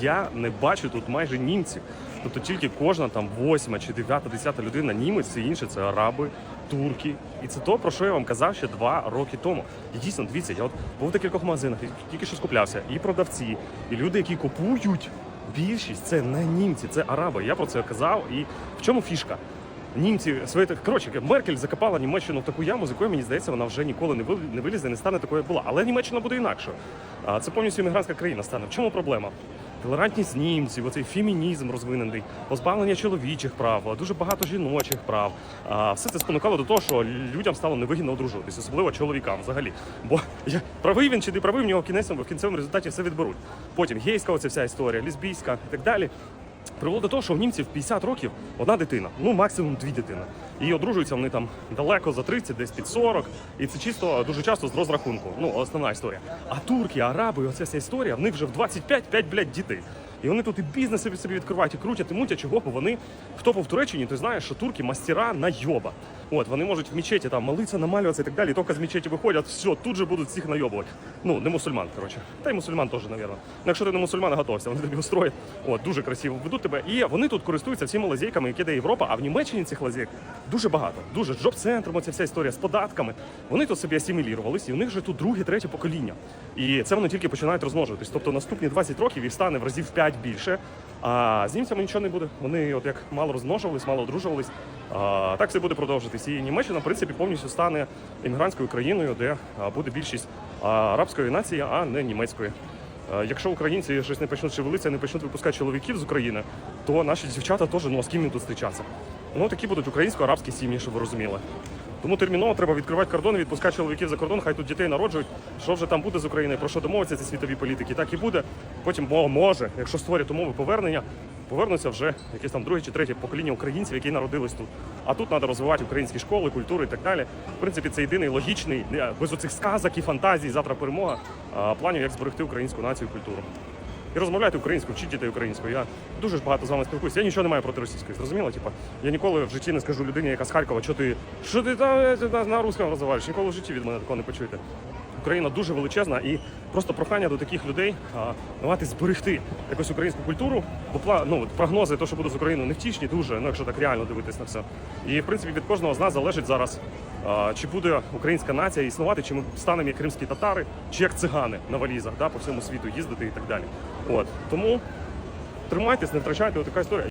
я не бачу тут майже німців. Тобто тільки кожна там восьма чи дев'ята, десята людина німець, все інше це араби, турки. І це то, про що я вам казав ще два роки тому. І дійсно, дивіться, я от був в декількох магазинах, тільки що скуплявся, і продавці, і люди, які купують. Більшість це не німці, це араби. Я про це казав. І в чому фішка? Німці свої коротше, Меркель закопала Німеччину в таку яму, з якої мені здається, вона вже ніколи не не вилізе, не стане такою, як була. Але Німеччина буде інакшою. Це повністю іммігрантська країна стане. В чому проблема? Толерантність німців, оцей фемінізм розвинений, позбавлення чоловічих прав, дуже багато жіночих прав. Все це спонукало до того, що людям стало невигідно одружуватись, особливо чоловікам взагалі. Бо я правий він чи не правий, в нього кінцевому, в кінцевому результаті все відберуть. Потім гейська, оця вся історія, лесбійська і так далі. Привело до того, що в німців 50 років одна дитина, ну максимум дві дитини. І одружуються вони там далеко за 30, десь під 40. І це чисто дуже часто з розрахунку. Ну, основна історія. А турки, араби, оця вся історія, в них вже в 25 5, блядь, дітей. І вони тут і бізнес собі відкривають, і крутять, і мутять, чого, бо вони, хто був в Туреччині, той знає, що турки мастера на йоба. От, вони можуть в мечеті там молитися, намалюватися і так далі. І тільки з мечеті виходять, все, тут же будуть всіх найобувати. Ну, не мусульман, коротше. Та й мусульман теж, напевно. Ну, якщо ти не мусульман, готовся, вони тобі устроять. От, дуже красиво ведуть тебе. І вони тут користуються всіма лазейками, які дає Європа, а в Німеччині цих лазейк дуже багато. Дуже з джоб-центром, оця вся історія з податками. Вони тут собі асимілірувалися, і у них вже тут друге, третє покоління. І це вони тільки починають розмножуватись. Тобто наступні 20 років їх стане в разів 5 більше. А з німцями нічого не буде. Вони от як мало розмножувались, мало одружувались. А, так все буде продовжитись. І Німеччина, в принципі, повністю стане іммігрантською країною, де буде більшість арабської нації, а не німецької. Е, Якщо українці щось не почнуть шевелитися, не почнуть випускати чоловіків з України, то наші дівчата теж ну а з ким їм тут зустрічатися. Ну такі будуть українсько-арабські сім'ї, щоб ви розуміли. Тому терміново треба відкривати кордони, відпускати чоловіків за кордон, хай тут дітей народжують. Що вже там буде з Україною, про що домовиться ці світові політики, так і буде. Потім мо- може, якщо створять умови повернення, повернуться вже якесь там друге чи третє покоління українців, які народились тут. А тут треба розвивати українські школи, культуру і так далі. В принципі, це єдиний логічний, е, без оцих сказок і фантазій, завтра перемога, планів, як зберегти українську націю і культуру. І розмовляйте українською, вчіть дітей українською. Я дуже багато з вами спілкуюся. Я нічого не маю проти російської. Зрозуміло? Типа, я ніколи в житті не скажу людині, яка з Харкова, що ти що ти там е, на, на розмовляєш. Ніколи в житті від мене такого не почуєте. Україна дуже величезна і просто прохання до таких людей а, давати зберегти якусь українську культуру, бо ну, прогнози, то, що буде з Україною, невтішні дуже, ну якщо так реально дивитись на все. І в принципі від кожного з нас залежить зараз, чи буде українська нація існувати, чи ми станемо як кримські татари, чи як цигани на валізах, да, по всьому світу їздити і так далі. От тому тримайтесь, не втрачайте, така історія.